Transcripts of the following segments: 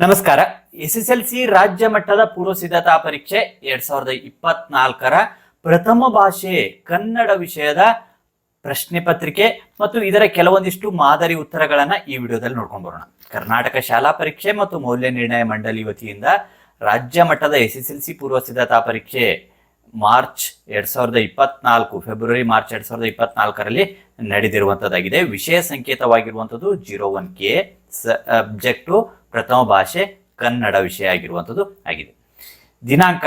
ನಮಸ್ಕಾರ. S S L C ರಾಜ್ಯ ಮಟ್ಟದ ಪೂರ್ವ ಸಿದ್ಧತಾ ಪರೀಕ್ಷೆ ಎರಡ್ ಸಾವಿರದ ಇಪ್ಪತ್ನಾಲ್ಕರ ಪ್ರಥಮ ಭಾಷೆ ಕನ್ನಡ ವಿಷಯದ ಪ್ರಶ್ನೆ ಪತ್ರಿಕೆ ಮತ್ತು ಇದರ ಕೆಲವೊಂದಿಷ್ಟು ಮಾದರಿ ಉತ್ತರಗಳನ್ನ ಈ ವಿಡಿಯೋದಲ್ಲಿ ನೋಡ್ಕೊಂಡು ಬರೋಣ. ಕರ್ನಾಟಕ ಶಾಲಾ ಪರೀಕ್ಷೆ ಮತ್ತು ಮೌಲ್ಯ ನಿರ್ಣಯ ಮಂಡಳಿ ವತಿಯಿಂದ ರಾಜ್ಯ ಮಟ್ಟದ ಎಸ್ ಎಸ್ ಎಲ್ ಸಿ ಪೂರ್ವ ಸಿದ್ಧತಾ ಪರೀಕ್ಷೆ ಮಾರ್ಚ್ ಎರಡ್ ಸಾವಿರದ ಇಪ್ಪತ್ನಾಲ್ಕು, ಫೆಬ್ರವರಿ ಮಾರ್ಚ್ ಎರಡ್ ಸಾವಿರದ ಇಪ್ಪತ್ನಾಲ್ಕರಲ್ಲಿ ನಡೆದಿರುವಂತದ್ದಾಗಿದೆ. ವಿಷಯ ಸಂಕೇತವಾಗಿರುವಂತದ್ದು ಜೀರೋ ಒನ್ ಕೆ, ಸಬ್ಜೆಕ್ಟು ಪ್ರಥಮ ಭಾಷೆ ಕನ್ನಡ ವಿಷಯ ಆಗಿರುವಂಥದ್ದು ಆಗಿದೆ. ದಿನಾಂಕ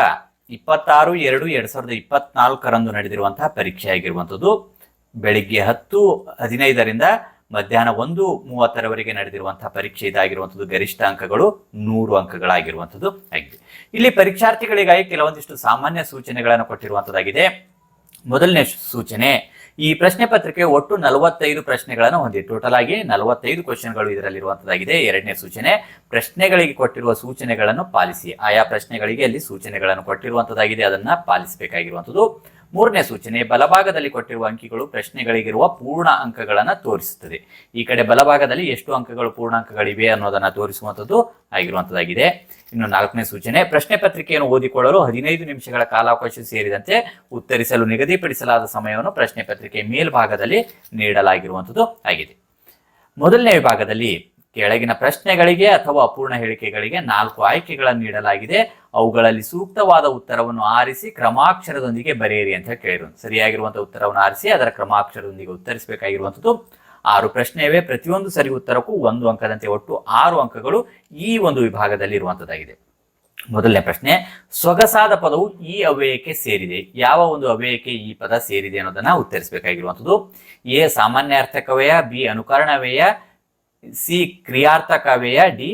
ಇಪ್ಪತ್ತಾರು ಎರಡು ಎರಡ್ ಸಾವಿರದ ಇಪ್ಪತ್ನಾಲ್ಕರಂದು ನಡೆದಿರುವಂತಹ ಪರೀಕ್ಷೆ ಆಗಿರುವಂಥದ್ದು. ಬೆಳಿಗ್ಗೆ ಹತ್ತು ಹದಿನೈದರಿಂದ ಮಧ್ಯಾಹ್ನ ಒಂದು ಮೂವತ್ತರವರೆಗೆ ನಡೆದಿರುವಂತಹ ಪರೀಕ್ಷೆ ಇದಾಗಿರುವಂಥದ್ದು. ಗರಿಷ್ಠ ಅಂಕಗಳು ನೂರು ಅಂಕಗಳಾಗಿರುವಂಥದ್ದು ಆಗಿದೆ. ಇಲ್ಲಿ ಪರೀಕ್ಷಾರ್ಥಿಗಳಿಗಾಗಿ ಕೆಲವೊಂದಿಷ್ಟು ಸಾಮಾನ್ಯ ಸೂಚನೆಗಳನ್ನು ಕೊಟ್ಟಿರುವಂಥದ್ದಾಗಿದೆ. ಮೊದಲನೇ ಸೂಚನೆ ಈ ಪ್ರಶ್ನೆ ಪತ್ರಿಕೆ ಒಟ್ಟು ನಲವತ್ತೈದು ಪ್ರಶ್ನೆಗಳನ್ನು ಹೊಂದಿದೆ. ಟೋಟಲ್ ಆಗಿ ನಲವತ್ತೈದು ಕ್ವಶನ್ಗಳು ಇದರಲ್ಲಿರುವಂತದ್ದಾಗಿದೆ. ಎರಡನೇ ಸೂಚನೆ, ಪ್ರಶ್ನೆಗಳಿಗೆ ಕೊಟ್ಟಿರುವ ಸೂಚನೆಗಳನ್ನು ಪಾಲಿಸಿ. ಆಯಾ ಪ್ರಶ್ನೆಗಳಿಗೆ ಅಲ್ಲಿ ಸೂಚನೆಗಳನ್ನು ಕೊಟ್ಟಿರುವಂತದ್ದಾಗಿದೆ. ಅದನ್ನ ಪಾಲಿಸಬೇಕಾಗಿರುವಂಥದ್ದು ಮೂರನೇ ಸೂಚನೆ, ಬಲಭಾಗದಲ್ಲಿ ಕೊಟ್ಟಿರುವ ಅಂಕಿಗಳು ಪ್ರಶ್ನೆಗಳಿಗಿರುವ ಪೂರ್ಣ ಅಂಕಗಳನ್ನು ತೋರಿಸುತ್ತದೆ. ಈ ಕಡೆ ಬಲಭಾಗದಲ್ಲಿ ಎಷ್ಟು ಅಂಕಗಳು ಪೂರ್ಣ ಅಂಕಗಳಿವೆ ಅನ್ನೋದನ್ನು ತೋರಿಸುವಂಥದ್ದು ಆಗಿರುವಂಥದ್ದಾಗಿದೆ. ಇನ್ನು ನಾಲ್ಕನೇ ಸೂಚನೆ, ಪ್ರಶ್ನೆ ಪತ್ರಿಕೆಯನ್ನು ಓದಿಕೊಳ್ಳಲು ಹದಿನೈದು ನಿಮಿಷಗಳ ಕಾಲಾವಕಾಶ ಸೇರಿದಂತೆ ಉತ್ತರಿಸಲು ನಿಗದಿಪಡಿಸಲಾದ ಸಮಯವನ್ನು ಪ್ರಶ್ನೆ ಪತ್ರಿಕೆ ಮೇಲ್ಭಾಗದಲ್ಲಿ ನೀಡಲಾಗಿರುವಂಥದ್ದು ಆಗಿದೆ. ಮೊದಲನೇ ವಿಭಾಗದಲ್ಲಿ ಕೆಳಗಿನ ಪ್ರಶ್ನೆಗಳಿಗೆ ಅಥವಾ ಅಪೂರ್ಣ ಹೇಳಿಕೆಗಳಿಗೆ ನಾಲ್ಕು ಆಯ್ಕೆಗಳನ್ನು ನೀಡಲಾಗಿದೆ. ಅವುಗಳಲ್ಲಿ ಸೂಕ್ತವಾದ ಉತ್ತರವನ್ನು ಆರಿಸಿ ಕ್ರಮಾಕ್ಷರದೊಂದಿಗೆ ಬರೆಯಿರಿ ಅಂತ ಕೇಳಿರು ಸರಿಯಾಗಿರುವಂತಹ ಉತ್ತರವನ್ನು ಆರಿಸಿ ಅದರ ಕ್ರಮಾಕ್ಷರದೊಂದಿಗೆ ಉತ್ತರಿಸಬೇಕಾಗಿರುವಂಥದ್ದು ಆರು ಪ್ರಶ್ನೆಯವೇ ಪ್ರತಿಯೊಂದು ಸರಿ ಉತ್ತರಕ್ಕೂ ಒಂದು ಅಂಕದಂತೆ ಒಟ್ಟು ಆರು ಅಂಕಗಳು ಈ ಒಂದು ವಿಭಾಗದಲ್ಲಿ ಇರುವಂತದ್ದಾಗಿದೆ. ಮೊದಲನೇ ಪ್ರಶ್ನೆ ಸೊಗಸಾದ ಪದವು ಈ ಅವ್ಯಯಕ್ಕೆ ಸೇರಿದೆ. ಯಾವ ಒಂದು ಅವ್ಯಯಕ್ಕೆ ಈ ಪದ ಸೇರಿದೆ ಅನ್ನೋದನ್ನ ಉತ್ತರಿಸಬೇಕಾಗಿರುವಂಥದ್ದು ಎ ಸಾಮಾನ್ಯ ಅರ್ಥಕವ್ಯಯ ಬಿ ಅನುಕರಣವ್ಯಯ ಸಿ ಕ್ರಿಯಾರ್ಥಕ ವ್ಯಯ, ಡಿ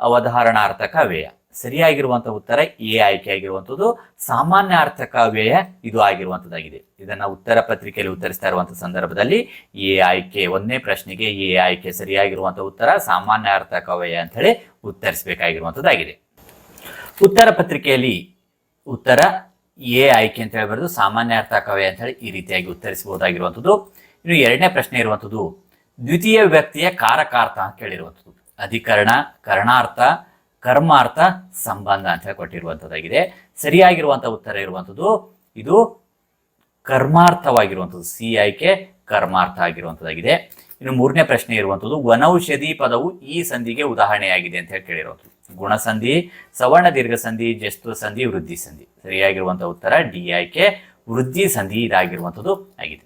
ಅವಧಾರಣಾರ್ಥಕ ವ್ಯಯ. ಸರಿಯಾಗಿರುವಂತಹ ಉತ್ತರ ಎ ಆಯ್ಕೆ ಆಗಿರುವಂಥದ್ದು ಸಾಮಾನ್ಯ ಅರ್ಥಕ ವ್ಯಯ ಇದು ಆಗಿರುವಂಥದ್ದಾಗಿದೆ ಇದನ್ನ ಉತ್ತರ ಪತ್ರಿಕೆಯಲ್ಲಿ ಉತ್ತರಿಸ್ತಾ ಇರುವಂತಹ ಸಂದರ್ಭದಲ್ಲಿ ಎ ಆಯ್ಕೆ ಒಂದನೇ ಪ್ರಶ್ನೆಗೆ ಎ ಆಯ್ಕೆ ಸರಿಯಾಗಿರುವಂತಹ ಉತ್ತರ ಸಾಮಾನ್ಯ ಅರ್ಥಕ ವ್ಯಯ ಅಂತ ಹೇಳಿ ಉತ್ತರಿಸಬೇಕಾಗಿರುವಂಥದ್ದಾಗಿದೆ ಉತ್ತರ ಪತ್ರಿಕೆಯಲ್ಲಿ ಉತ್ತರ ಎ ಆಯ್ಕೆ ಅಂತ ಹೇಳಿ ಬರೆದು ಸಾಮಾನ್ಯ ಅರ್ಥಕವ್ಯ ಅಂತ ಹೇಳಿ ಈ ರೀತಿಯಾಗಿ ಉತ್ತರಿಸಬಹುದಾಗಿರುವಂಥದ್ದು ಇನ್ನು ಎರಡನೇ ಪ್ರಶ್ನೆ ಇರುವಂಥದ್ದು ದ್ವಿತೀಯ ವ್ಯಕ್ತಿಯ ಕಾರಕಾರ್ಥ ಅಂತ ಹೇಳಿರುವಂಥದ್ದು ಅಧಿಕರಣ, ಕರ್ಣಾರ್ಥ, ಕರ್ಮಾರ್ಥ, ಸಂಬಂಧ ಅಂತ ಹೇಳಿ ಕೊಟ್ಟಿರುವಂಥದ್ದಾಗಿದೆ ಸರಿಯಾಗಿರುವಂಥ ಉತ್ತರ ಇರುವಂಥದ್ದು ಇದು ಕರ್ಮಾರ್ಥವಾಗಿರುವಂಥದ್ದು. ಸಿ ಆಯ್ಕೆ ಕರ್ಮಾರ್ಥ ಆಗಿರುವಂಥದ್ದಾಗಿದೆ. ಇನ್ನು ಮೂರನೇ ಪ್ರಶ್ನೆ ಇರುವಂಥದ್ದು, ವನೌಷಧಿ ಪದವು ಈ ಸಂಧಿಗೆ ಉದಾಹರಣೆಯಾಗಿದೆ ಅಂತ ಹೇಳಿ ಕೇಳಿರುವಂಥದ್ದು. ಗುಣಸಂಧಿ, ಸವರ್ಣ ದೀರ್ಘ ಸಂಧಿ ಜಸ್ತು ಸಂಧಿ, ವೃದ್ಧಿ ಸಂಧಿ. ಸರಿಯಾಗಿರುವಂಥ ಉತ್ತರ ಡಿ ಆಯ್ಕೆ ವೃದ್ಧಿ ಸಂಧಿ ಇದಾಗಿರುವಂಥದ್ದು ಆಗಿದೆ.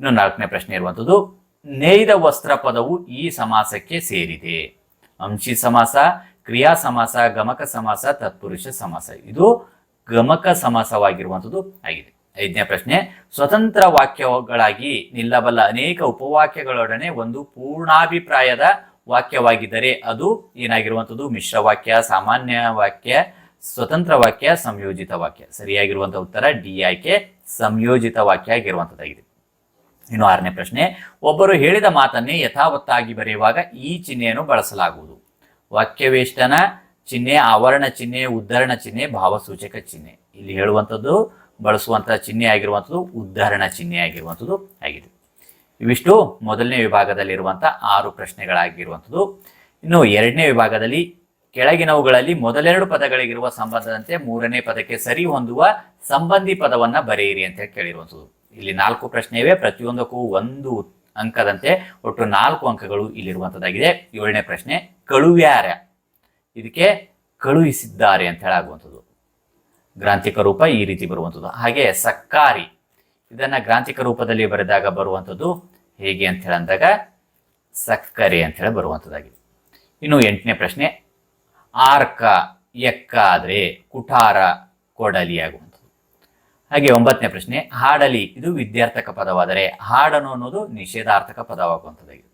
ಇನ್ನು ನಾಲ್ಕನೇ ಪ್ರಶ್ನೆ ಇರುವಂಥದ್ದು ನೇಯ್ದ ವಸ್ತ್ರ ಪದವು ಈ ಸಮಾಸಕ್ಕೆ ಸೇರಿದೆ. ಅಂಶಿ ಸಮಾಸ, ಕ್ರಿಯಾ ಸಮಾಸ, ಗಮಕ ಸಮಾಸ, ತತ್ಪುರುಷ ಸಮಾಸ. ಇದು ಗಮಕ ಸಮಾಸವಾಗಿರುವಂಥದ್ದು ಆಗಿದೆ. ಐದನೇ ಪ್ರಶ್ನೆ, ಸ್ವತಂತ್ರ ವಾಕ್ಯಗಳಾಗಿ ನಿಲ್ಲಬಲ್ಲ ಅನೇಕ ಉಪವಾಕ್ಯಗಳೊಡನೆ ಒಂದು ಪೂರ್ಣಾಭಿಪ್ರಾಯದ ವಾಕ್ಯವಾಗಿದ್ದರೆ ಅದು ಏನಾಗಿರುವಂಥದ್ದು? ಮಿಶ್ರ ವಾಕ್ಯ, ಸಾಮಾನ್ಯ ವಾಕ್ಯ, ಸ್ವತಂತ್ರ ವಾಕ್ಯ, ಸಂಯೋಜಿತ ವಾಕ್ಯ. ಸರಿಯಾಗಿರುವಂತಹ ಉತ್ತರ ಡಿ ಆಯ್ಕೆ, ಸಂಯೋಜಿತ ವಾಕ್ಯ ಆಗಿರುವಂಥದ್ದಾಗಿದೆ. ಇನ್ನು ಆರನೇ ಪ್ರಶ್ನೆ, ಒಬ್ಬರು ಹೇಳಿದ ಮಾತನ್ನೇ ಯಥಾವತ್ತಾಗಿ ಬರೆಯುವಾಗ ಈ ಚಿಹ್ನೆಯನ್ನು ಬಳಸಲಾಗುವುದು. ವಾಕ್ಯವೇಷ್ಟನ ಚಿಹ್ನೆ, ಆವರಣ ಚಿಹ್ನೆ, ಉದ್ಧರಣ ಚಿಹ್ನೆ, ಭಾವಸೂಚಕ ಚಿಹ್ನೆ. ಇಲ್ಲಿ ಹೇಳುವಂಥದ್ದು ಬಳಸುವಂತಹ ಚಿಹ್ನೆ ಆಗಿರುವಂಥದ್ದು, ಉದ್ಧರಣ ಚಿಹ್ನೆ ಆಗಿರುವಂಥದ್ದು ಆಗಿದೆ. ಇವಿಷ್ಟು ಮೊದಲನೇ ವಿಭಾಗದಲ್ಲಿರುವಂಥ ಆರು ಪ್ರಶ್ನೆಗಳಾಗಿರುವಂಥದ್ದು. ಇನ್ನು ಎರಡನೇ ವಿಭಾಗದಲ್ಲಿ ಕೆಳಗಿನವುಗಳಲ್ಲಿ ಮೊದಲೆರಡು ಪದಗಳಿಗಿರುವ ಸಂಬಂಧದಂತೆ ಮೂರನೇ ಪದಕ್ಕೆ ಸರಿ ಹೊಂದುವ ಸಂಬಂಧಿ ಪದವನ್ನ ಬರೆಯಿರಿ ಅಂತ ಹೇಳಿ ಕೇಳಿರುವಂಥದ್ದು. ಇಲ್ಲಿ ನಾಲ್ಕು ಪ್ರಶ್ನೆ ಇವೆ ಪ್ರತಿಯೊಂದಕ್ಕೂ ಒಂದು ಅಂಕದಂತೆ ಒಟ್ಟು ನಾಲ್ಕು ಅಂಕಗಳು ಇಲ್ಲಿರುವಂಥದ್ದಾಗಿದೆ ಏಳನೇ ಪ್ರಶ್ನೆ, ಕಳುವ್ಯಾರ. ಇದಕ್ಕೆ ಕಳುಹಿಸಿದ್ದಾರೆ ಅಂತ ಹೇಳಾಗುವಂಥದ್ದು. ಗ್ರಾಂಥಿಕ ರೂಪ ಈ ರೀತಿ ಬರುವಂಥದ್ದು. ಹಾಗೆ ಸಕ್ಕಾರಿ. ಇದನ್ನ ಗ್ರಾಂಥಿಕ ರೂಪದಲ್ಲಿ ಬರೆದಾಗ ಬರುವಂಥದ್ದು ಹೇಗೆ ಅಂತ ಹೇಳಂದಾಗ ಸಕ್ಕರೆ ಅಂತ ಹೇಳಿ ಬರುವಂಥದ್ದಾಗಿದೆ. ಇನ್ನು ಎಂಟನೇ ಪ್ರಶ್ನೆ, ಆರ್ಕ ಎಕ್ಕ ಆದರೆ ಕುಠಾರ ಕೊಡಲಿ ಆಗುವಂಥದ್ದು ಹಾಗೆ ಒಂಬತ್ತನೇ ಪ್ರಶ್ನೆ, ಹಾಡಲಿ ಇದು ವಿದ್ಯಾರ್ಥಕ ಪದವಾದರೆ ಹಾಡನು ಅನ್ನೋದು ನಿಷೇಧಾರ್ಥಕ ಪದವಾಗುವಂಥದ್ದಾಗಿದೆ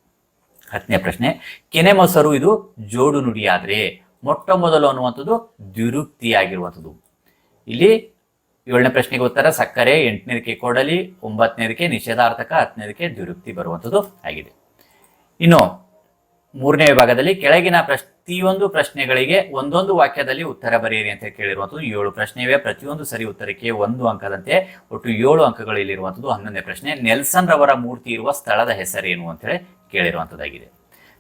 ಹತ್ತನೇ ಪ್ರಶ್ನೆ ಕೆನೆ ಮೊಸರು ಇದು ಜೋಡು ನುಡಿಯಾದರೆ ಮೊಟ್ಟ ಮೊದಲು ಅನ್ನುವಂಥದ್ದು ದ್ವಿರುಕ್ತಿಯಾಗಿರುವಂಥದ್ದು. ಇಲ್ಲಿ ಏಳನೇ ಪ್ರಶ್ನೆಗೆ ಉತ್ತರ, ಸಕ್ಕರೆ ಎಂಟನೇದಕ್ಕೆ ಕೊಡಲಿ ಒಂಬತ್ತನೇದಕ್ಕೆ ನಿಷೇಧಾರ್ಥಕ ಹತ್ತನೇದಕ್ಕೆ ದ್ವಿರುಕ್ತಿ ಬರುವಂಥದ್ದು ಆಗಿದೆ. ಇನ್ನು ಮೂರನೇ ವಿಭಾಗದಲ್ಲಿ ಕೆಳಗಿನ ಪ್ರತಿಯೊಂದು ಪ್ರಶ್ನೆಗಳಿಗೆ ಒಂದೊಂದು ವಾಕ್ಯದಲ್ಲಿ ಉತ್ತರ ಬರೆಯಿರಿ ಅಂತ ಕೇಳಿರುವಂಥದ್ದು ಏಳು ಪ್ರಶ್ನೆ ಇವೆ ಪ್ರತಿಯೊಂದು ಸರಿ ಉತ್ತರಕ್ಕೆ ಒಂದು ಅಂಕದಂತೆ ಒಟ್ಟು ಏಳು ಅಂಕಗಳು ಇಲ್ಲಿರುವಂಥದ್ದು. ಹನ್ನೊಂದನೇ ಪ್ರಶ್ನೆ, ನೆಲ್ಸನ್ ರವರ ಮೂರ್ತಿ ಇರುವ ಸ್ಥಳದ ಹೆಸರೇನು ಅಂತ ಹೇಳಿ ಕೇಳಿರುವಂಥದ್ದಾಗಿದೆ.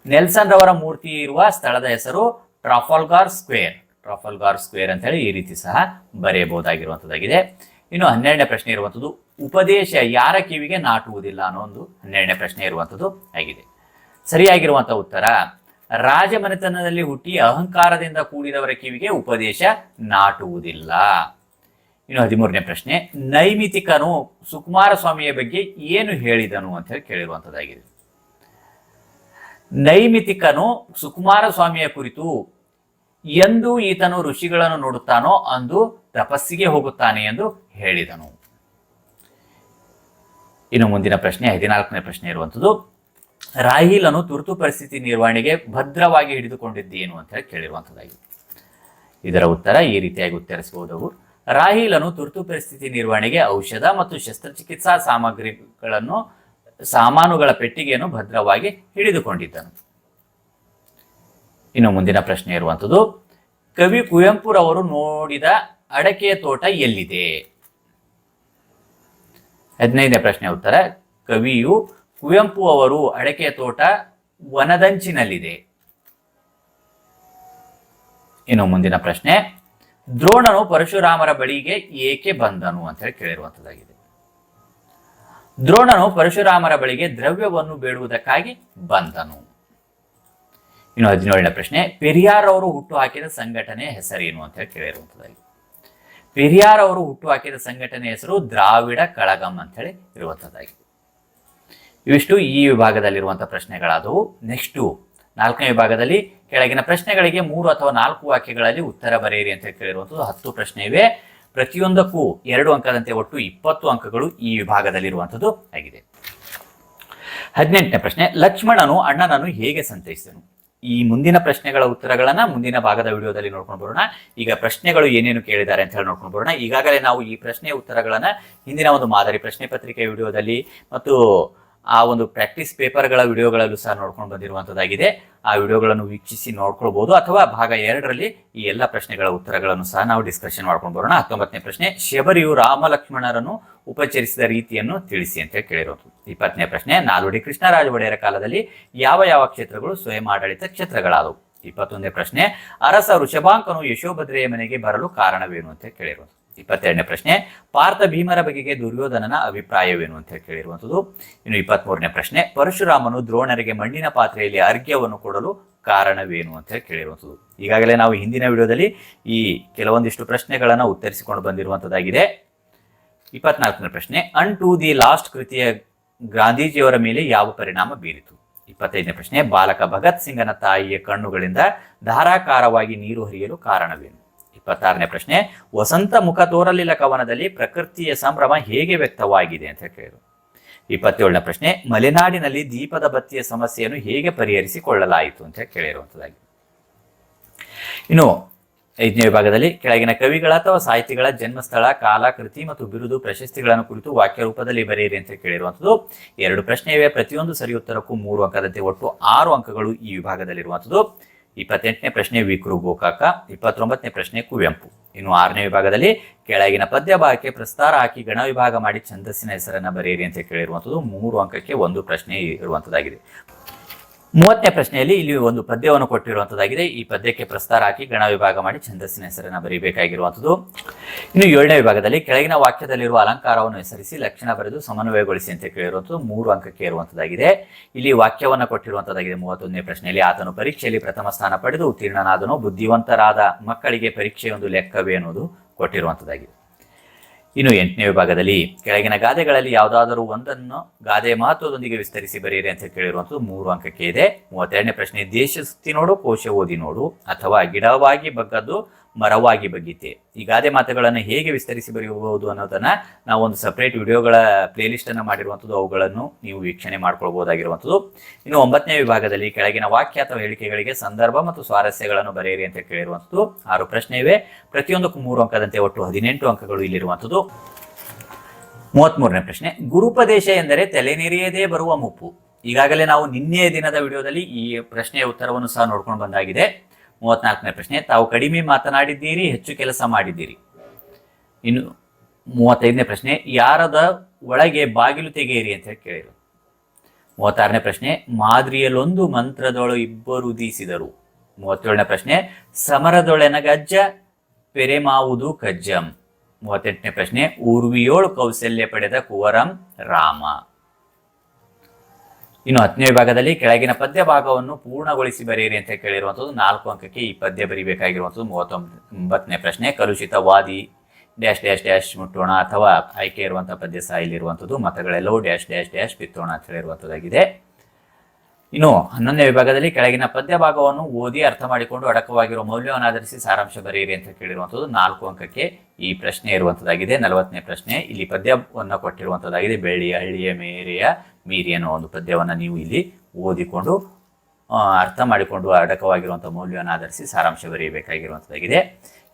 ನೆಲ್ಸನ್ ರವರ ಮೂರ್ತಿ ಇರುವ ಸ್ಥಳದ ಹೆಸರು ಟ್ರಾಫಲ್ಗಾರ್ ಸ್ಕ್ವೇರ್. ಟ್ರಾಫಲ್ಗಾರ್ ಸ್ಕ್ವೇರ್ ಅಂತ ಹೇಳಿ ಈ ರೀತಿ ಸಹ ಬರೆಯಬಹುದಾಗಿರುವಂಥದ್ದಾಗಿದೆ. ಇನ್ನು ಹನ್ನೆರಡನೇ ಪ್ರಶ್ನೆ ಇರುವಂಥದ್ದು, ಉಪದೇಶ ಯಾರ ಕಿವಿಗೆ ನಾಟುವುದಿಲ್ಲ ಅನ್ನೋ ಒಂದು ಹನ್ನೆರಡನೇ ಪ್ರಶ್ನೆ ಇರುವಂಥದ್ದು ಆಗಿದೆ. ಸರಿಯಾಗಿರುವಂಥ ಉತ್ತರ ರಾಜಮನೆತನದಲ್ಲಿ ಹುಟ್ಟಿ ಅಹಂಕಾರದಿಂದ ಕೂಡಿದವರ ಕಿವಿಗೆ ಉಪದೇಶ ನಾಟುವುದಿಲ್ಲ. ಇನ್ನು ಹದಿಮೂರನೇ ಪ್ರಶ್ನೆ, ನೈಮಿತಿಕನು ಸುಕುಮಾರ ಸ್ವಾಮಿಯ ಬಗ್ಗೆ ಏನು ಹೇಳಿದನು ಅಂತ ಹೇಳಿ ಕೇಳಿರುವಂಥದ್ದಾಗಿದೆ ನೈಮಿತಿಕನು ಸುಕುಮಾರ ಸ್ವಾಮಿಯ ಕುರಿತು ಎಂದು ಈತನು ಋಷಿಗಳನ್ನು ನೋಡುತ್ತಾನೋ ಅಂದು ತಪಸ್ಸಿಗೆ ಹೋಗುತ್ತಾನೆ ಎಂದು ಹೇಳಿದನು. ಇನ್ನು ಮುಂದಿನ ಪ್ರಶ್ನೆ, ಹದಿನಾಲ್ಕನೇ ಪ್ರಶ್ನೆ ಇರುವಂಥದ್ದು ರಾಹಿಲನು ತುರ್ತು ಪರಿಸ್ಥಿತಿ ನಿರ್ವಹಣೆಗೆ ಭದ್ರವಾಗಿ ಹಿಡಿದುಕೊಂಡಿದ್ದೇನು ಅಂತ ಹೇಳಿ ಕೇಳಿರುವಂಥದ್ದಾಗಿದೆ ಇದರ ಉತ್ತರ ಈ ರೀತಿಯಾಗಿ ಉತ್ತರಿಸಬಹುದು. ರಾಹಿಲನು ತುರ್ತು ಪರಿಸ್ಥಿತಿ ನಿರ್ವಹಣೆಗೆ ಔಷಧ ಮತ್ತು ಶಸ್ತ್ರಚಿಕಿತ್ಸಾ ಸಾಮಗ್ರಿಗಳನ್ನು, ಸಾಮಾನುಗಳ ಪೆಟ್ಟಿಗೆಯನ್ನು ಭದ್ರವಾಗಿ ಹಿಡಿದುಕೊಂಡಿದ್ದನು. ಇನ್ನು ಮುಂದಿನ ಪ್ರಶ್ನೆ ಇರುವಂಥದ್ದು, ಕವಿ ಕುವೆಂಪುರವರು ನೋಡಿದ ಅಡಕೆಯ ತೋಟ ಎಲ್ಲಿದೆ? ಹದಿನೈದನೇ ಪ್ರಶ್ನೆ ಉತ್ತರ, ಕವಿಯು ಕುವೆಂಪು ಅವರು ಅಡಕೆ ತೋಟ ವನದಂಚಿನಲ್ಲಿದೆ. ಇನ್ನು ಮುಂದಿನ ಪ್ರಶ್ನೆ, ದ್ರೋಣನು ಪರಶುರಾಮರ ಬಳಿಗೆ ಏಕೆ ಬಂದನು ಅಂತ ಹೇಳಿ ಕೇಳಿರುವಂತದ್ದಾಗಿದೆ. ದ್ರೋಣನು ಪರಶುರಾಮರ ಬಳಿಗೆ ದ್ರವ್ಯವನ್ನು ಬೇಡುವುದಕ್ಕಾಗಿ ಬಂದನು. ಇನ್ನು ಹದಿನೇಳನೇ ಪ್ರಶ್ನೆ, ಪೆರಿಯಾರ್ ಅವರು ಹುಟ್ಟು ಹಾಕಿದ ಸಂಘಟನೆಯ ಹೆಸರೇನು ಅಂತ ಹೇಳಿ ಕೇಳಿರುವಂತದ್ದಾಗಿದೆ. ಪೆರಿಯಾರ್ ಅವರು ಹುಟ್ಟು ಹಾಕಿದ ಸಂಘಟನೆ ಹೆಸರು ದ್ರಾವಿಡ ಕಳಗಂ ಅಂತ ಹೇಳಿ ಇರುವಂತದ್ದಾಗಿದೆ. ಇವಿಷ್ಟು ಈ ವಿಭಾಗದಲ್ಲಿರುವಂಥ ಪ್ರಶ್ನೆಗಳಾದವು. ನೆಕ್ಸ್ಟು ನಾಲ್ಕನೇ ವಿಭಾಗದಲ್ಲಿ ಕೆಳಗಿನ ಪ್ರಶ್ನೆಗಳಿಗೆ ಮೂರು ಅಥವಾ ನಾಲ್ಕು ವಾಕ್ಯಗಳಲ್ಲಿ ಉತ್ತರ ಬರೆಯಿರಿ ಅಂತ ಕೇಳಿರುವಂಥದ್ದು ಹತ್ತು ಪ್ರಶ್ನೆ ಇವೆ. ಪ್ರತಿಯೊಂದಕ್ಕೂ ಎರಡು ಅಂಕದಂತೆ ಒಟ್ಟು ಇಪ್ಪತ್ತು ಅಂಕಗಳು ಈ ವಿಭಾಗದಲ್ಲಿರುವಂಥದ್ದು ಆಗಿದೆ. ಹದಿನೆಂಟನೇ ಪ್ರಶ್ನೆ, ಲಕ್ಷ್ಮಣನು ಅಣ್ಣನನ್ನು ಹೇಗೆ ಸಂತೈಸಿದನು? ಈ ಮುಂದಿನ ಪ್ರಶ್ನೆಗಳ ಉತ್ತರಗಳನ್ನು ಮುಂದಿನ ಭಾಗದ ವಿಡಿಯೋದಲ್ಲಿ ನೋಡ್ಕೊಂಡು ಬರೋಣ. ಈಗ ಪ್ರಶ್ನೆಗಳು ಏನೇನು ಕೇಳಿದ್ದಾರೆ ಅಂತ ಹೇಳಿ ನೋಡ್ಕೊಂಡು ಬರೋಣ. ಈಗಾಗಲೇ ನಾವು ಈ ಪ್ರಶ್ನೆ ಉತ್ತರಗಳನ್ನು ಹಿಂದಿನ ಒಂದು ಮಾದರಿ ಪ್ರಶ್ನೆ ಪತ್ರಿಕೆ ವಿಡಿಯೋದಲ್ಲಿ ಮತ್ತು ಆ ಒಂದು ಪ್ರಾಕ್ಟೀಸ್ ಪೇಪರ್ಗಳ ವಿಡಿಯೋಗಳಲ್ಲೂ ಸಹ ನೋಡ್ಕೊಂಡು ಬಂದಿರುವಂತದ್ದಾಗಿದೆ. ಆ ವಿಡಿಯೋಗಳನ್ನು ವೀಕ್ಷಿಸಿ ನೋಡ್ಕೊಳ್ಬಹುದು ಅಥವಾ ಭಾಗ ಎರಡರಲ್ಲಿ ಈ ಎಲ್ಲ ಪ್ರಶ್ನೆಗಳ ಉತ್ತರಗಳನ್ನು ಸಹ ನಾವು ಡಿಸ್ಕಷನ್ ಮಾಡ್ಕೊಂಡು ಬರೋಣ. ಹತ್ತೊಂಬತ್ತನೇ ಪ್ರಶ್ನೆ, ಶಬರಿಯು ರಾಮಲಕ್ಷ್ಮಣರನ್ನು ಉಪಚರಿಸಿದ ರೀತಿಯನ್ನು ತಿಳಿಸಿ ಅಂತ ಕೇಳಿರೋದು. ಇಪ್ಪತ್ತನೇ ಪ್ರಶ್ನೆ, ನಾಲ್ವಡಿ ಕೃಷ್ಣರಾಜ ಒಡೆಯರ ಕಾಲದಲ್ಲಿ ಯಾವ ಯಾವ ಕ್ಷೇತ್ರಗಳು ಸ್ವಯಂ ಆಡಳಿತ ಕ್ಷೇತ್ರಗಳಾದವು? ಇಪ್ಪತ್ತೊಂದನೇ ಪ್ರಶ್ನೆ, ಅರಸ ಋಷಭಾಂಕನು ಯಶೋಭದ್ರೆಯ ಮನೆಗೆ ಬರಲು ಕಾರಣವೇನು ಅಂತ ಕೇಳಿರೋದು. ಇಪ್ಪತ್ತೆರಡನೇ ಪ್ರಶ್ನೆ, ಪಾರ್ಥ ಭೀಮರ ಬಗೆಗೆ ದುರ್ಯೋಧನನ ಅಭಿಪ್ರಾಯವೇನು ಅಂತ ಕೇಳಿರುವಂಥದ್ದು. ಇನ್ನು ಇಪ್ಪತ್ಮೂರನೇ ಪ್ರಶ್ನೆ, ಪರಶುರಾಮನು ದ್ರೋಣರಿಗೆ ಮಣ್ಣಿನ ಪಾತ್ರೆಯಲ್ಲಿ ಅರ್ಘ್ಯವನ್ನು ಕೊಡಲು ಕಾರಣವೇನು ಅಂತ ಹೇಳಿ ಕೇಳಿರುವಂಥದ್ದು. ಈಗಾಗಲೇ ನಾವು ಹಿಂದಿನ ವಿಡಿಯೋದಲ್ಲಿ ಈ ಕೆಲವೊಂದಿಷ್ಟು ಪ್ರಶ್ನೆಗಳನ್ನು ಉತ್ತರಿಸಿಕೊಂಡು ಬಂದಿರುವಂಥದ್ದಾಗಿದೆ. ಇಪ್ಪತ್ನಾಲ್ಕನೇ ಪ್ರಶ್ನೆ ಅನ್ ಟು ದಿ ಲಾಸ್ಟ್ ಕೃತಿಯ ಗಾಂಧೀಜಿಯವರ ಮೇಲೆ ಯಾವ ಪರಿಣಾಮ ಬೀರಿತು? ಇಪ್ಪತ್ತೈದನೇ ಪ್ರಶ್ನೆ, ಬಾಲಕ ಭಗತ್ ಸಿಂಗನ ತಾಯಿಯ ಕಣ್ಣುಗಳಿಂದ ಧಾರಾಕಾರವಾಗಿ ನೀರು ಹರಿಯಲು ಕಾರಣವೇನು? ಇಪ್ಪತ್ತಾರನೇ ಪ್ರಶ್ನೆ, ವಸಂತ ಮುಖ ತೋರಲಿಲ್ಲ ಕವನದಲ್ಲಿ ಪ್ರಕೃತಿಯ ಸಂಭ್ರಮ ಹೇಗೆ ವ್ಯಕ್ತವಾಗಿದೆ ಅಂತ ಕೇಳಿದರು. ಇಪ್ಪತ್ತೇಳನೇ ಪ್ರಶ್ನೆ, ಮಲೆನಾಡಿನಲ್ಲಿ ದೀಪದ ಬತ್ತಿಯ ಸಮಸ್ಯೆಯನ್ನು ಹೇಗೆ ಪರಿಹರಿಸಿಕೊಳ್ಳಲಾಯಿತು ಅಂತ ಕೇಳಿರುವಂಥದ್ದಾಗಿ ಇನ್ನು ಐದನೇ ವಿಭಾಗದಲ್ಲಿ, ಕೆಳಗಿನ ಕವಿಗಳ ಅಥವಾ ಸಾಹಿತಿಗಳ ಜನ್ಮಸ್ಥಳ ಕಾಲ ಕೃತಿ ಮತ್ತು ಬಿರುದು ಪ್ರಶಸ್ತಿಗಳನ್ನು ಕುರಿತು ವಾಕ್ಯ ರೂಪದಲ್ಲಿ ಬರೆಯಿರಿ ಅಂತ ಕೇಳಿರುವಂಥದ್ದು ಎರಡು ಪ್ರಶ್ನೆ ಇವೆ ಪ್ರತಿಯೊಂದು ಸರಿ ಉತ್ತರಕ್ಕೂ ಮೂರು ಅಂಕದಂತೆ ಒಟ್ಟು ಆರು ಅಂಕಗಳು ಈ ವಿಭಾಗದಲ್ಲಿರುವಂಥದ್ದು ಇಪ್ಪತ್ತೆಂಟನೇ ಪ್ರಶ್ನೆ ವಿಕ್ರು ಗೋಕಾಕ ಇಪ್ಪತ್ತೊಂಬತ್ತನೇ ಪ್ರಶ್ನೆ ಕುವೆಂಪು. ಇನ್ನು ಆರನೇ ವಿಭಾಗದಲ್ಲಿ ಕೆಳಗಿನ ಪದ್ಯ ಭಾಗಕ್ಕೆ ಪ್ರಸ್ತಾರ ಹಾಕಿ ಗಣ ವಿಭಾಗ ಮಾಡಿ ಛಂದಸ್ಸಿನ ಹೆಸರನ್ನ ಬರೆಯಿರಿ ಅಂತ ಕೇಳಿರುವಂಥದ್ದು ಮೂರು ಅಂಕಕ್ಕೆ ಒಂದು ಪ್ರಶ್ನೆ ಇರುವಂಥದ್ದಾಗಿದೆ. ಮೂವತ್ತನೇ ಪ್ರಶ್ನೆಯಲ್ಲಿ ಇಲ್ಲಿ ಒಂದು ಪದ್ಯವನ್ನು ಕೊಟ್ಟಿರುವಂತದ್ದಾಗಿದೆ. ಈ ಪದ್ಯಕ್ಕೆ ಪ್ರಸ್ತಾರ ಹಾಕಿ ಗಣ ವಿಭಾಗ ಮಾಡಿ ಛಂದಸ್ಸಿನ ಹೆಸರನ್ನು ಬರೀಬೇಕಾಗಿರುವಂಥದ್ದು ಇನ್ನು ಏಳನೇ ವಿಭಾಗದಲ್ಲಿ ಕೆಳಗಿನ ವಾಕ್ಯದಲ್ಲಿರುವ ಅಲಂಕಾರವನ್ನು ಹೆಸರಿಸಿ ಲಕ್ಷಣ ಬರೆದು ಸಮನ್ವಯಗೊಳಿಸಿ ಅಂತ ಕೇಳಿರುವಂಥದ್ದು ಮೂರು ಅಂಕಕ್ಕೆ ಇರುವಂತದ್ದಾಗಿದೆ ಇಲ್ಲಿ ವಾಕ್ಯವನ್ನು ಕೊಟ್ಟಿರುವಂಥದ್ದಾಗಿದೆ ಮೂವತ್ತೊಂದನೇ ಪ್ರಶ್ನೆಯಲ್ಲಿ, ಆತನು ಪರೀಕ್ಷೆಯಲ್ಲಿ ಪ್ರಥಮ ಸ್ಥಾನ ಪಡೆದು ಉತ್ತೀರ್ಣನಾದನು, ಬುದ್ಧಿವಂತರಾದ ಮಕ್ಕಳಿಗೆ ಪರೀಕ್ಷೆಯೊಂದು ಲೆಕ್ಕವೇ ಅನ್ನೋದು ಕೊಟ್ಟಿರುವಂಥದ್ದಾಗಿದೆ ಇನ್ನು ಎಂಟನೇ ವಿಭಾಗದಲ್ಲಿ ಕೆಳಗಿನ ಗಾದೆಗಳಲ್ಲಿ ಯಾವುದಾದರೂ ಒಂದನ್ನು ಗಾದೆ ಮಹತ್ವದೊಂದಿಗೆ ವಿಸ್ತರಿಸಿ ಬರೆಯಿರಿ ಅಂತ ಕೇಳಿರುವಂಥದ್ದು ಮೂರು ಅಂಕಕ್ಕೆ ಇದೆ. ಮೂವತ್ತೆರಡನೇ ಪ್ರಶ್ನೆ, ದೇಶ ಸುತ್ತಿ ನೋಡು, ಕೋಶ ಓದಿ ನೋಡು. ಅಥವಾ ಗಿಡವಾಗಿ ಬಗ್ಗದ್ದು ಮರವಾಗಿ ಬಗ್ಗಿತೆ ಈ ಗಾದೆ ಮಾತುಗಳನ್ನು ಹೇಗೆ ವಿಸ್ತರಿಸಿ ಬರೆಯಬಹುದು ಅನ್ನೋದನ್ನ ನಾವು ಒಂದು ಸಪ್ರೇಟ್ ವಿಡಿಯೋಗಳ ಪ್ಲೇಲಿಸ್ಟ್ ಅನ್ನು ಮಾಡಿರುವಂಥದ್ದು ಅವುಗಳನ್ನು ನೀವು ವೀಕ್ಷಣೆ ಮಾಡ್ಕೊಳ್ಬಹುದಾಗಿರುವಂಥದ್ದು ಇನ್ನು ಒಂಬತ್ತನೇ ವಿಭಾಗದಲ್ಲಿ ಕೆಳಗಿನ ವಾಕ್ಯ ಅಥವಾ ಹೇಳಿಕೆಗಳಿಗೆ ಸಂದರ್ಭ ಮತ್ತು ಸ್ವಾರಸ್ಯಗಳನ್ನು ಬರೆಯಿರಿ ಅಂತ ಕೇಳಿರುವಂಥದ್ದು ಆರು ಪ್ರಶ್ನೆ ಇವೆ. ಪ್ರತಿಯೊಂದಕ್ಕೂ ಮೂರು ಅಂಕದಂತೆ ಒಟ್ಟು ಹದಿನೆಂಟು ಅಂಕಗಳು ಇಲ್ಲಿರುವಂಥದ್ದು ಮೂವತ್ಮೂರನೇ ಪ್ರಶ್ನೆ. ಗುರುಪದೇಶ ಎಂದರೆ ತಲೆನೆರೆಯದೇ ಬರುವ ಮುಪ್ಪು. ಈಗಾಗಲೇ ನಾವು ನಿನ್ನೆಯ ದಿನದ ವಿಡಿಯೋದಲ್ಲಿ ಈ ಪ್ರಶ್ನೆಯ ಉತ್ತರವನ್ನು ಸಹ ನೋಡ್ಕೊಂಡು ಬಂದಾಗಿದೆ. ಮೂವತ್ನಾಲ್ಕನೇ ಪ್ರಶ್ನೆ, ತಾವು ಕಡಿಮೆ ಮಾತನಾಡಿದ್ದೀರಿ, ಹೆಚ್ಚು ಕೆಲಸ ಮಾಡಿದ್ದೀರಿ? ಇನ್ನು ಮೂವತ್ತೈದನೇ ಪ್ರಶ್ನೆ, ಯಾರದ ಒಳಗೆ ಬಾಗಿಲು ತೆಗೆಯಿರಿ ಅಂತ ಹೇಳಿ ಕೇಳಿದರು. ಮೂವತ್ತಾರನೇ ಪ್ರಶ್ನೆ, ಮಾದರಿಯಲ್ಲೊಂದು ಮಂತ್ರದೊಳು ಇಬ್ಬರು ಉದಿಸಿದರು ಮೂವತ್ತೇಳನೇ ಪ್ರಶ್ನೆ ಸಮರದೊಳೆನ ಗಜ್ಜ ಪೆರೆಮಾವುದು ಕಜ್ಜಂ. ಮೂವತ್ತೆಂಟನೇ ಪ್ರಶ್ನೆ, ಊರ್ವಿಯೋಳು ಕೌಶಲ್ಯ ಪಡೆದ ಕುವರಂ ರಾಮ. ಇನ್ನು ಹತ್ತನೇ ವಿಭಾಗದಲ್ಲಿ ಕೆಳಗಿನ ಪದ್ಯ ಭಾಗವನ್ನು ಪೂರ್ಣಗೊಳಿಸಿ ಬರೆಯಿರಿ ಅಂತ ಕೇಳಿರುವಂಥದ್ದು ನಾಲ್ಕು ಅಂಕಕ್ಕೆ ಈ ಪದ್ಯ ಬರಿಬೇಕಾಗಿರುವಂಥದ್ದು ಮೂವತ್ತೊಂಬತ್ತನೇ ಪ್ರಶ್ನೆ. ಕಲುಷಿತವಾದಿ ಡ್ಯಾಶ್ ಡ್ಯಾಶ್ ಡ್ಯಾಶ್, ಮುಟ್ಟೋಣ ಅಥವಾ ಆಯ್ಕೆ ಇರುವಂಥ ಪದ್ಯ ಸಹ ಇಲ್ಲಿರುವಂಥದ್ದು ಮತಗಳೆಲ್ಲವೂ ಡ್ಯಾಶ್ ಡ್ಯಾಶ್ ಡ್ಯಾಶ್, ಬಿತ್ತೋಣ ಅಂತ ಹೇಳಿರುವಂಥದ್ದಾಗಿದೆ. ಇನ್ನು ಹನ್ನೊಂದನೇ ವಿಭಾಗದಲ್ಲಿ ಕೆಳಗಿನ ಪದ್ಯ ಭಾಗವನ್ನು ಓದಿ ಅರ್ಥ ಮಾಡಿಕೊಂಡು ಅಡಕವಾಗಿರುವ ಮೌಲ್ಯವನ್ನು ಆಧರಿಸಿ ಸಾರಾಂಶ ಬರೆಯಿರಿ ಅಂತ ಕೇಳಿರುವಂಥದ್ದು ನಾಲ್ಕು ಅಂಕಕ್ಕೆ ಈ ಪ್ರಶ್ನೆ ಇರುವಂಥದ್ದಾಗಿದೆ. ನಲವತ್ತನೇ ಪ್ರಶ್ನೆ. ಇಲ್ಲಿ ಪದ್ಯವನ್ನು ಕೊಟ್ಟಿರುವಂಥದ್ದಾಗಿದೆ. ಬೆಳ್ಳಿಯ, ಹಳ್ಳಿಯ, ಮೇರೆಯ ಮೀರಿ ಅನ್ನೋ ಒಂದು ಪದ್ಯವನ್ನು ನೀವು ಇಲ್ಲಿ ಓದಿಕೊಂಡು ಅರ್ಥ ಮಾಡಿಕೊಂಡು ಅಡಕವಾಗಿರುವಂಥ ಮೌಲ್ಯವನ್ನು ಆಧರಿಸಿ ಸಾರಾಂಶ ಬರೆಯಬೇಕಾಗಿರುವಂಥದ್ದಾಗಿದೆ.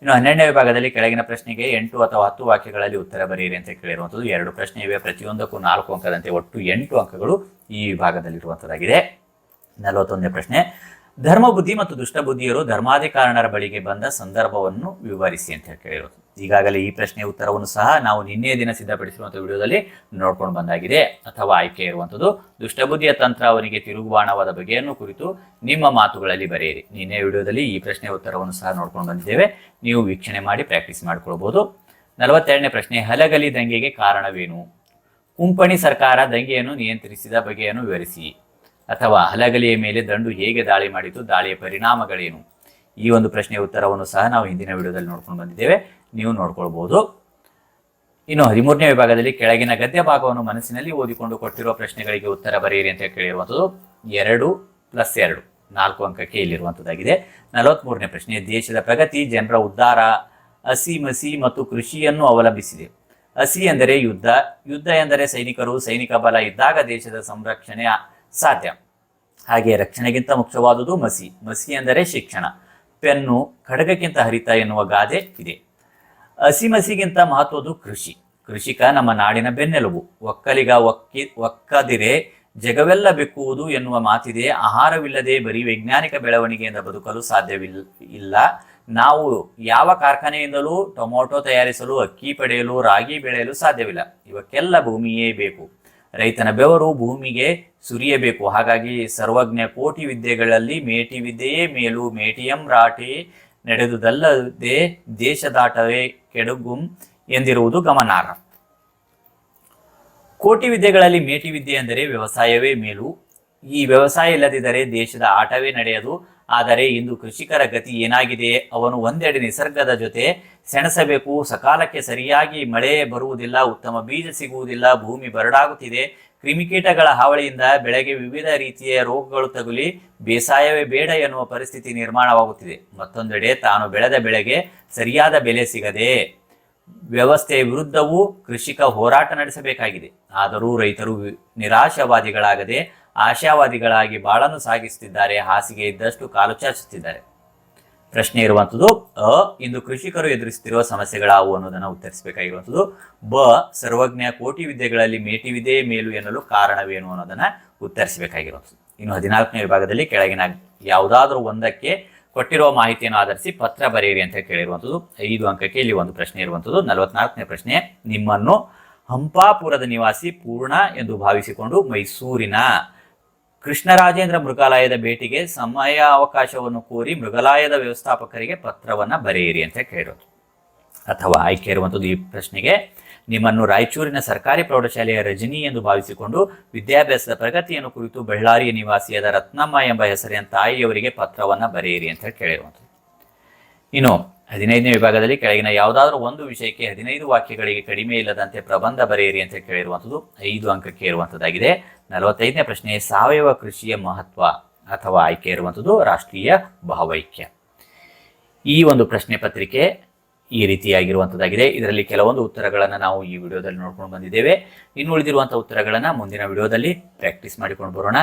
ಇನ್ನು ಹನ್ನೆರಡನೇ ವಿಭಾಗದಲ್ಲಿ ಕೆಳಗಿನ ಪ್ರಶ್ನೆಗೆ ಎಂಟು ಅಥವಾ ಹತ್ತು ವಾಕ್ಯಗಳಲ್ಲಿ ಉತ್ತರ ಬರೆಯಿರಿ ಅಂತ ಕೇಳಿರುವಂಥದ್ದು. ಎರಡು ಪ್ರಶ್ನೆ ಇವೆ. ಪ್ರತಿಯೊಂದಕ್ಕೂ ನಾಲ್ಕು ಅಂಕದಂತೆ ಒಟ್ಟು ಎಂಟು ಅಂಕಗಳು ಈ ವಿಭಾಗದಲ್ಲಿರುವಂಥದ್ದಾಗಿದೆ. ನಲವತ್ತೊಂದನೇ ಪ್ರಶ್ನೆ. ಧರ್ಮ ಬುದ್ಧಿ ಮತ್ತು ದುಷ್ಟ ಬುದ್ಧಿಯರು ಧರ್ಮಾಧಿಕಾರಣರ ಬಳಿಗೆ ಬಂದ ಸಂದರ್ಭವನ್ನು ವಿವರಿಸಿ ಅಂತ ಹೇಳಿ ಕೇಳಿರೋದು ಈಗಾಗಲೇ ಈ ಪ್ರಶ್ನೆಯ ಉತ್ತರವನ್ನು ಸಹ ನಾವು ನಿನ್ನೆ ದಿನ ಸಿದ್ಧಪಡಿಸಿರುವಂಥ ವಿಡಿಯೋದಲ್ಲಿ ನೋಡ್ಕೊಂಡು ಬಂದಾಗಿದೆ. ಅಥವಾ ಆಯ್ಕೆ ಇರುವಂಥದ್ದು, ದುಷ್ಟಬುದ್ಧಿಯ ತಂತ್ರ ಅವನಿಗೆ ತಿರುಗುಬಾಣವಾದ ಬಗೆಯನ್ನು ಕುರಿತು ನಿಮ್ಮ ಮಾತುಗಳಲ್ಲಿ ಬರೆಯಿರಿ. ನಿನ್ನೆ ವಿಡಿಯೋದಲ್ಲಿ ಈ ಪ್ರಶ್ನೆಯ ಉತ್ತರವನ್ನು ಸಹ ನೋಡ್ಕೊಂಡು ಬಂದಿದ್ದೇವೆ. ನೀವು ವೀಕ್ಷಣೆ ಮಾಡಿ ಪ್ರಾಕ್ಟೀಸ್ ಮಾಡಿಕೊಳ್ಬೋದು. ನಲವತ್ತೆರಡನೇ ಪ್ರಶ್ನೆ, ಹಲಗಲಿ ದಂಗೆಗೆ ಕಾರಣವೇನು? ಕುಂಪಣಿ ಸರ್ಕಾರ ದಂಗೆಯನ್ನು ನಿಯಂತ್ರಿಸಿದ ಬಗೆಯನ್ನು ವಿವರಿಸಿ. ಅಥವಾ ಹಲಗಲಿಯ ಮೇಲೆ ದಂಡು ಹೇಗೆ ದಾಳಿ ಮಾಡಿತು, ದಾಳಿಯ ಪರಿಣಾಮಗಳೇನು? ಈ ಒಂದು ಪ್ರಶ್ನೆಯ ಉತ್ತರವನ್ನು ಸಹ ನಾವು ಹಿಂದಿನ ವಿಡಿಯೋದಲ್ಲಿ ನೋಡ್ಕೊಂಡು ಬಂದಿದ್ದೇವೆ. ನೀವು ನೋಡ್ಕೊಳ್ಬೋದು. ಇನ್ನು ಹದಿಮೂರನೇ ವಿಭಾಗದಲ್ಲಿ ಕೆಳಗಿನ ಗದ್ಯ ಭಾಗವನ್ನು ಮನಸ್ಸಿನಲ್ಲಿ ಓದಿಕೊಂಡು ಕೊಟ್ಟಿರುವ ಪ್ರಶ್ನೆಗಳಿಗೆ ಉತ್ತರ ಬರೆಯಿರಿ ಅಂತ ಕೇಳಿರುವಂಥದ್ದು. ಎರಡು ಪ್ಲಸ್ ಎರಡು, ನಾಲ್ಕು ಅಂಕಕ್ಕೆ ಇಲ್ಲಿರುವಂಥದ್ದಾಗಿದೆ. ನಲವತ್ತ್ಮೂರನೇ ಪ್ರಶ್ನೆ, ದೇಶದ ಪ್ರಗತಿ ಜನರ ಉದ್ಧಾರ, ಹಸಿ ಮಸಿ ಮತ್ತು ಕೃಷಿಯನ್ನು ಅವಲಂಬಿಸಿದೆ. ಹಸಿ ಎಂದರೆ ಯುದ್ಧ ಯುದ್ಧ ಎಂದರೆ ಸೈನಿಕರು, ಸೈನಿಕ ಬಲ ಇದ್ದಾಗ ದೇಶದ ಸಂರಕ್ಷಣೆ ಸಾಧ್ಯ. ಹಾಗೆ ರಕ್ಷಣೆಗಿಂತ ಮುಖ್ಯವಾದುದು ಮಸಿ. ಮಸಿ ಎಂದರೆ ಶಿಕ್ಷಣ. ಪೆನ್ನು, ಖಡಗಕ್ಕಿಂತ ಹರಿತ ಎನ್ನುವ ಗಾದೆ ಇದೆ. ಹಸಿಮಸಿಗಿಂತ ಮಹತ್ವದ್ದು ಕೃಷಿ. ಕೃಷಿಕ ನಮ್ಮ ನಾಡಿನ ಬೆನ್ನೆಲುಬು. ಒಕ್ಕಲಿಗ ಒಕ್ಕಿ, ಒಕ್ಕದಿರೆ ಜಗವೆಲ್ಲ ಬೆಕ್ಕುವುದು ಎನ್ನುವ ಮಾತಿದೆ. ಆಹಾರವಿಲ್ಲದೆ ಬರೀ ವೈಜ್ಞಾನಿಕ ಬೆಳವಣಿಗೆಯಿಂದ ಬದುಕಲು ಸಾಧ್ಯವಿಲ್ಲ ಇಲ್ಲ. ನಾವು ಯಾವ ಕಾರ್ಖಾನೆಯಿಂದಲೂ ಟೊಮೊಟೊ ತಯಾರಿಸಲು, ಅಕ್ಕಿ ಪಡೆಯಲು, ರಾಗಿ ಬೆಳೆಯಲು ಸಾಧ್ಯವಿಲ್ಲ. ಇವಕ್ಕೆಲ್ಲ ಭೂಮಿಯೇ ಬೇಕು. ರೈತನ ಬೆವರು ಭೂಮಿಗೆ ಸುರಿಯಬೇಕು. ಹಾಗಾಗಿ ಸರ್ವಜ್ಞ ಕೋಟಿ ವಿದ್ಯೆಗಳಲ್ಲಿ ಮೇಟಿ ವಿದ್ಯೆಯೇ ಮೇಲು. ಮೇಟಿಯಂ ರಾಟಿ ನಡೆದುದಲ್ಲದೆ ದೇಶದಾಟವೇ ಕೆಡುಗುಂ ಎಂದಿರುವುದು ಗಮನಾರ್ಹ. ಕೋಟಿ ವಿದ್ಯೆಗಳಲ್ಲಿ ಮೇಟಿ ವಿದ್ಯೆ ಎಂದರೆ ವ್ಯವಸಾಯವೇ ಮೇಲು. ಈ ವ್ಯವಸಾಯ ಇಲ್ಲದಿದ್ದರೆ ದೇಶದ ಆಟವೇ ನಡೆಯದು. ಆದರೆ ಇಂದು ಕೃಷಿಕರ ಗತಿ ಏನಾಗಿದೆ? ಅವನು ಒಂದೆಡೆ ನಿಸರ್ಗದ ಜೊತೆ ಸೆಣಸಬೇಕು. ಸಕಾಲಕ್ಕೆ ಸರಿಯಾಗಿ ಮಳೆ ಬರುವುದಿಲ್ಲ, ಉತ್ತಮ ಬೀಜ ಸಿಗುವುದಿಲ್ಲ, ಭೂಮಿ ಬರಡಾಗುತ್ತಿದೆ. ಕ್ರಿಮಿಕೀಟಗಳ ಹಾವಳಿಯಿಂದ ಬೆಳೆಗೆ ವಿವಿಧ ರೀತಿಯ ರೋಗಗಳು ತಗುಲಿ ಬೇಸಾಯವೇ ಬೇಡ ಎನ್ನುವ ಪರಿಸ್ಥಿತಿ ನಿರ್ಮಾಣವಾಗುತ್ತಿದೆ. ಮತ್ತೊಂದೆಡೆ ತಾನು ಬೆಳೆದ ಬೆಳೆಗೆ ಸರಿಯಾದ ಬೆಲೆ ಸಿಗದೆ ವ್ಯವಸ್ಥೆಯ ವಿರುದ್ಧವೂ ಕೃಷಿಕ ಹೋರಾಟ ನಡೆಸಬೇಕಾಗಿದೆ. ಆದರೂ ರೈತರು ನಿರಾಶಾವಾದಿಗಳಾಗದೆ ಆಶಾವಾದಿಗಳಾಗಿ ಬಾಳನ್ನು ಸಾಗಿಸುತ್ತಿದ್ದಾರೆ. ಹಾಸಿಗೆ ಇದ್ದಷ್ಟು ಕಾಲು ಚಾಚುತ್ತಿದ್ದಾರೆ. ಪ್ರಶ್ನೆ ಇರುವಂಥದ್ದು ಅ, ಇಂದು ಕೃಷಿಕರು ಎದುರಿಸುತ್ತಿರುವ ಸಮಸ್ಯೆಗಳಾವು ಅನ್ನೋದನ್ನು ಉತ್ತರಿಸಬೇಕಾಗಿರುವಂಥದ್ದು ಬ, ಸರ್ವಜ್ಞ ಕೋಟಿ ವಿದ್ಯೆಗಳಲ್ಲಿ ಮೇಟಿ ವಿದ್ಯೆ ಮೇಲು ಎನ್ನಲು ಕಾರಣವೇನು ಅನ್ನೋದನ್ನ ಉತ್ತರಿಸಬೇಕಾಗಿರುವಂಥದ್ದು ಇನ್ನು ಹದಿನಾಲ್ಕನೇ ವಿಭಾಗದಲ್ಲಿ ಕೆಳಗಿನ ಯಾವುದಾದ್ರೂ ಒಂದಕ್ಕೆ ಕೊಟ್ಟಿರುವ ಮಾಹಿತಿಯನ್ನು ಆಧರಿಸಿ ಪತ್ರ ಬರೆಯಿರಿ ಅಂತ ಕೇಳಿರುವಂಥದ್ದು ಐದು ಅಂಕಕ್ಕೆ ಇಲ್ಲಿ ಒಂದು ಪ್ರಶ್ನೆ ಇರುವಂಥದ್ದು ನಲವತ್ನಾಲ್ಕನೇ ಪ್ರಶ್ನೆ, ನಿಮ್ಮನ್ನು ಹಂಪಾಪುರದ ನಿವಾಸಿ ಪೂರ್ಣ ಎಂದು ಭಾವಿಸಿಕೊಂಡು ಮೈಸೂರಿನ ಕೃಷ್ಣರಾಜೇಂದ್ರ ಮೃಗಾಲಯದ ಭೇಟಿಗೆ ಸಮಯ ಅವಕಾಶವನ್ನು ಕೋರಿ ಮೃಗಾಲಯದ ವ್ಯವಸ್ಥಾಪಕರಿಗೆ ಪತ್ರವನ್ನು ಬರೆಯಿರಿ ಅಂತ ಕೇಳಿರೋದು. ಅಥವಾ ಆಯ್ಕೆ ಇರುವಂಥದ್ದು ಈ ಪ್ರಶ್ನೆಗೆ, ನಿಮ್ಮನ್ನು ರಾಯಚೂರಿನ ಸರ್ಕಾರಿ ಪ್ರೌಢಶಾಲೆಯ ರಜನಿ ಎಂದು ಭಾವಿಸಿಕೊಂಡು ವಿದ್ಯಾಭ್ಯಾಸದ ಪ್ರಗತಿಯನ್ನು ಕುರಿತು ಬಳ್ಳಾರಿಯ ನಿವಾಸಿಯಾದ ರತ್ನಮ್ಮ ಎಂಬ ಹೆಸರಿನ ತಾಯಿಯವರಿಗೆ ಪತ್ರವನ್ನು ಬರೆಯಿರಿ ಅಂತ ಹೇಳಿ ಕೇಳಿರುವಂಥದ್ದು ಇನ್ನು ಹದಿನೈದನೇ ವಿಭಾಗದಲ್ಲಿ ಕೆಳಗಿನ ಯಾವುದಾದ್ರೂ ಒಂದು ವಿಷಯಕ್ಕೆ ಹದಿನೈದು ವಾಕ್ಯಗಳಿಗೆ ಕಡಿಮೆ ಇಲ್ಲದಂತೆ ಪ್ರಬಂಧ ಬರೆಯಿರಿ ಅಂತ ಕೇಳಿರುವಂಥದ್ದು ಐದು ಅಂಕಕ್ಕೆ ಇರುವಂಥದ್ದಾಗಿದೆ. ನಲವತ್ತೈದನೇ ಪ್ರಶ್ನೆ, ಸಾವಯವ ಕೃಷಿಯ ಮಹತ್ವ ಅಥವಾ ಆಯ್ಕೆ ಇರುವಂಥದ್ದು ರಾಷ್ಟ್ರೀಯ ಭಾವೈಕ್ಯ. ಈ ಒಂದು ಪ್ರಶ್ನೆ ಪತ್ರಿಕೆ ಈ ರೀತಿಯಾಗಿರುವಂಥದ್ದಾಗಿದೆ. ಇದರಲ್ಲಿ ಕೆಲವೊಂದು ಉತ್ತರಗಳನ್ನು ನಾವು ಈ ವಿಡಿಯೋದಲ್ಲಿ ನೋಡ್ಕೊಂಡು ಬಂದಿದ್ದೇವೆ. ಇನ್ನು ಉಳಿದಿರುವಂಥ ಉತ್ತರಗಳನ್ನು ಮುಂದಿನ ವಿಡಿಯೋದಲ್ಲಿ ಪ್ರಾಕ್ಟೀಸ್ ಮಾಡಿಕೊಂಡು ಬರೋಣ.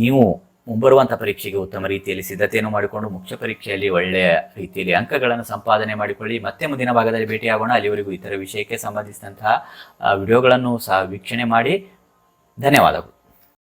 ನೀವು ಮುಂಬರುವಂಥ ಪರೀಕ್ಷೆಗೆ ಉತ್ತಮ ರೀತಿಯಲ್ಲಿ ಸಿದ್ಧತೆಯನ್ನು ಮಾಡಿಕೊಂಡು ಮುಖ್ಯ ಪರೀಕ್ಷೆಯಲ್ಲಿ ಒಳ್ಳೆಯ ರೀತಿಯಲ್ಲಿ ಅಂಕಗಳನ್ನು ಸಂಪಾದನೆ ಮಾಡಿಕೊಳ್ಳಿ. ಮತ್ತೆ ಮುಂದಿನ ಭಾಗದಲ್ಲಿ ಭೇಟಿಯಾಗೋಣ. ಅಲ್ಲಿವರೆಗೂ ಇತರ ವಿಷಯಕ್ಕೆ ಸಂಬಂಧಿಸಿದಂತಹ ವಿಡಿಯೋಗಳನ್ನು ಸಹ ವೀಕ್ಷಣೆ ಮಾಡಿ. ಧನ್ಯವಾದಗಳು.